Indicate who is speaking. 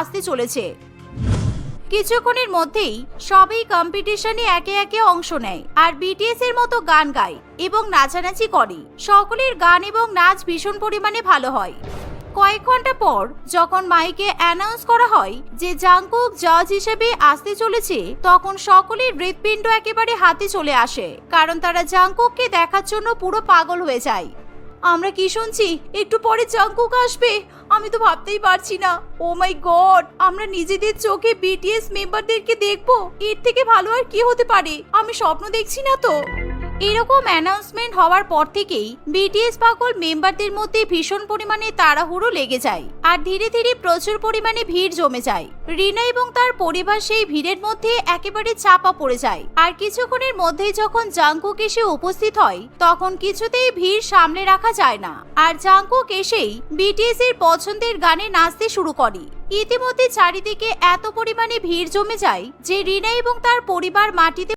Speaker 1: আসতে চলেছে। কিছুক্ষণের মধ্যেই সবই কম্পিটিশনে একে একে অংশ নেয় আর বিটিএস এর মতো গান গায় এবং নাচানাচি করে। সকলের গান এবং নাচ ভীষণ পরিমাণে ভালো হয়। কয়েক ঘণ্টা পর যখন মাইকে অ্যানাউন্স করা হয় যে জাংকুক জাজ হিসেবে আসতে চলেছে, তখন সকলের হৃৎপিণ্ড একেবারে হাতে চলে আসে, কারণ তারা জাংকুককে দেখার জন্য পুরো পাগল হয়ে যায়। আমরা কি শুনছি? একটু পরে জাংকুক আসবে। আমি তো ভাবতেই পারছি না। ও মাই গড আমরা নিজেদের চোখে বিটিএস মেম্বারদেরকে দেখব? এর থেকে ভালো আর কি হতে পারে? আমি স্বপ্ন দেখছি না তো। এরকম অ্যানাউন্সমেন্ট হওয়ার পর থেকেই বিটিএস পাগল মেম্বারদের মধ্যে ভীষণ পরিমাণে তাড়াহুড়ো লেগে যায়। আর ধীরে ধীরে প্রচুর পরিমাণে ভিড় জমে যায়। রিনা এবং তার পরিবার সেই ভিড়ের মধ্যে একেবারে চাপা পড়ে যায়। আর কিছুক্ষণের মধ্যেই যখন জাংকুক এসে উপস্থিত হয়, তখন কিছুতেই ভিড় সামলে রাখা যায় না। আর জাংকুক এসেই বিটিএস এর পছন্দের গানে নাচতে শুরু করে। ইতিমধ্যে চারিদিকে এত পরিমাণে ভিড় জমে যায় যে রিনা এবং তার পরিবার মাটিতে